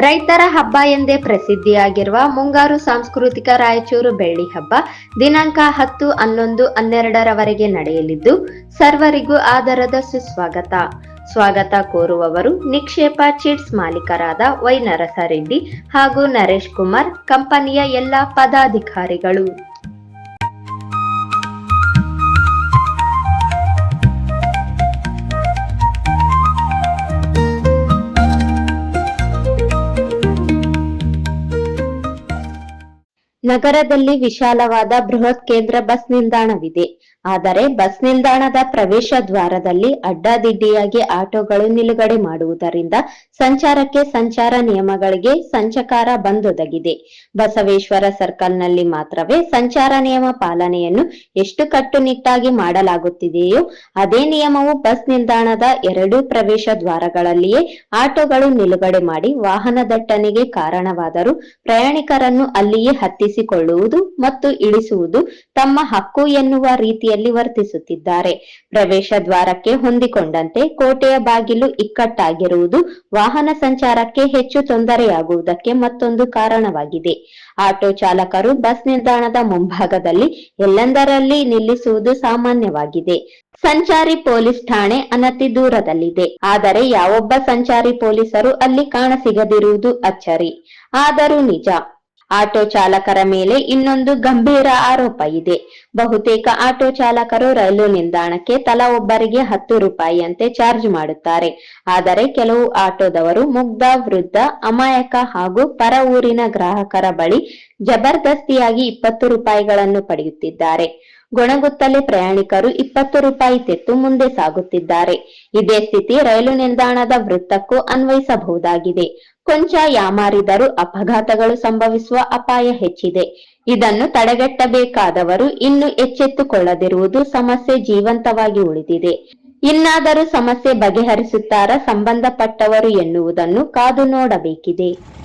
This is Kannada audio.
ರೈತರ ಹಬ್ಬ ಎಂದೇ ಪ್ರಸಿದ್ಧಿಯಾಗಿರುವ ಮುಂಗಾರು ಸಾಂಸ್ಕೃತಿಕ ರಾಯಚೂರು ಬೆಳ್ಳಿ ಹಬ್ಬ ದಿನಾಂಕ ಹತ್ತು ಹನ್ನೊಂದು ಹನ್ನೆರಡರವರೆಗೆ ನಡೆಯಲಿದ್ದು, ಸರ್ವರಿಗೂ ಆದರದ ಸುಸ್ವಾಗತ. ಸ್ವಾಗತ ಕೋರುವವರು ನಿಕ್ಷೇಪ ಚಿಟ್ಸ್ ಮಾಲೀಕರಾದ ವೈ ನರಸರೆಡ್ಡಿ ಹಾಗೂ ನರೇಶ್ ಕುಮಾರ್, ಕಂಪನಿಯ ಎಲ್ಲ ಪದಾಧಿಕಾರಿಗಳು. ನಗರದಲ್ಲಿ ವಿಶಾಲವಾದ ಬೃಹತ್ ಕೇಂದ್ರ ಬಸ್ ನಿಲ್ದಾಣವಿದೆ. ಆದರೆ ಬಸ್ ನಿಲ್ದಾಣದ ಪ್ರವೇಶ ದ್ವಾರದಲ್ಲಿ ಅಡ್ಡಾದಿಡ್ಡಿಯಾಗಿ ಆಟೋಗಳು ನಿಲುಗಡೆ ಮಾಡುವುದರಿಂದ ಸಂಚಾರಕ್ಕೆ ಸಂಚಾರ ನಿಯಮಗಳಿಗೆ ಸಂಚಕಾರ ಬಂದೊದಗಿದೆ. ಬಸವೇಶ್ವರ ಸರ್ಕಲ್ನಲ್ಲಿ ಮಾತ್ರವೇ ಸಂಚಾರ ನಿಯಮ ಪಾಲನೆಯನ್ನು ಎಷ್ಟು ಕಟ್ಟುನಿಟ್ಟಾಗಿ ಮಾಡಲಾಗುತ್ತಿದೆಯೋ ಅದೇ ನಿಯಮವು ಬಸ್ ನಿಲ್ದಾಣದ ಎರಡೂ ಪ್ರವೇಶ ದ್ವಾರಗಳಲ್ಲಿಯೇ ಆಟೋಗಳು ನಿಲುಗಡೆ ಮಾಡಿ ವಾಹನ ದಟ್ಟಣೆಗೆ ಕಾರಣವಾದರೂ ಪ್ರಯಾಣಿಕರನ್ನು ಅಲ್ಲಿಯೇ ಹತ್ತಿಸಿಕೊಳ್ಳುವುದು ಮತ್ತು ಇಳಿಸುವುದು ತಮ್ಮ ಹಕ್ಕು ಎನ್ನುವ ರೀತಿಯಲ್ಲಿ ವರ್ತಿಸುತ್ತಿದ್ದಾರೆ. ಪ್ರವೇಶ ದ್ವಾರಕ್ಕೆ ಹೊಂದಿಕೊಂಡಂತೆ ಕೋಟೆಯ ಬಾಗಿಲು ಇಕ್ಕಟ್ಟಾಗಿರುವುದು ವಾಹನ ಸಂಚಾರಕ್ಕೆ ಹೆಚ್ಚು ತೊಂದರೆಯಾಗುವುದಕ್ಕೆ ಮತ್ತೊಂದು ಕಾರಣವಾಗಿದೆ. ಆಟೋ ಚಾಲಕರು ಬಸ್ ನಿಲ್ದಾಣದ ಮುಂಭಾಗದಲ್ಲಿ ಎಲ್ಲೆಂದರಲ್ಲಿ ನಿಲ್ಲಿಸುವುದು ಸಾಮಾನ್ಯವಾಗಿದೆ. ಸಂಚಾರಿ ಪೊಲೀಸ್ ಠಾಣೆ ಅನತಿ ದೂರದಲ್ಲಿದೆ. ಆದರೆ ಯಾವೊಬ್ಬ ಸಂಚಾರಿ ಪೊಲೀಸರು ಅಲ್ಲಿ ಕಾಣಸಿಗದಿರುವುದು ಅಚ್ಚರಿ. ಆದರೂ ನಿಜ ಆಟೋ ಚಾಲಕರ ಮೇಲೆ ಇನ್ನೊಂದು ಗಂಭೀರ ಆರೋಪ ಇದೆ. ಬಹುತೇಕ ಆಟೋ ಚಾಲಕರು ರೈಲು ನಿಲ್ದಾಣಕ್ಕೆ ತಲಾ ಒಬ್ಬರಿಗೆ ಹತ್ತು ರೂಪಾಯಿಯಂತೆ ಚಾರ್ಜ್ ಮಾಡುತ್ತಾರೆ. ಆದರೆ ಕೆಲವು ಆಟೋದವರು ಮುಗ್ಧ, ವೃದ್ಧ, ಅಮಾಯಕ ಹಾಗೂ ಪರ ಊರಿನ ಗ್ರಾಹಕರ ಬಳಿ ಜಬರ್ದಸ್ತಿಯಾಗಿ ಇಪ್ಪತ್ತು ರೂಪಾಯಿಗಳನ್ನು ಪಡೆಯುತ್ತಿದ್ದಾರೆ. ಗೊಣಗುತ್ತಲೆ ಪ್ರಯಾಣಿಕರು ಇಪ್ಪತ್ತು ರೂಪಾಯಿ ತೆತ್ತು ಮುಂದೆ ಸಾಗುತ್ತಿದ್ದಾರೆ. ಇದೇ ಸ್ಥಿತಿ ರೈಲು ನಿಲ್ದಾಣದ ವೃತ್ತಕ್ಕೂ ಅನ್ವಯಿಸಬಹುದಾಗಿದೆ. ಕೊಂಚ ಯಾಮಾರಿದರೂ ಅಪಘಾತಗಳು ಸಂಭವಿಸುವ ಅಪಾಯ ಹೆಚ್ಚಿದೆ. ಇದನ್ನು ತಡೆಗಟ್ಟಬೇಕಾದವರು ಇನ್ನು ಎಚ್ಚೆತ್ತುಕೊಳ್ಳದಿರುವುದು ಸಮಸ್ಯೆ ಜೀವಂತವಾಗಿ ಉಳಿದಿದೆ. ಇನ್ನಾದರೂ ಸಮಸ್ಯೆ ಬಗೆಹರಿಸುತ್ತಾರ ಸಂಬಂಧಪಟ್ಟವರು ಎನ್ನುವುದನ್ನು ಕಾದು ನೋಡಬೇಕಿದೆ.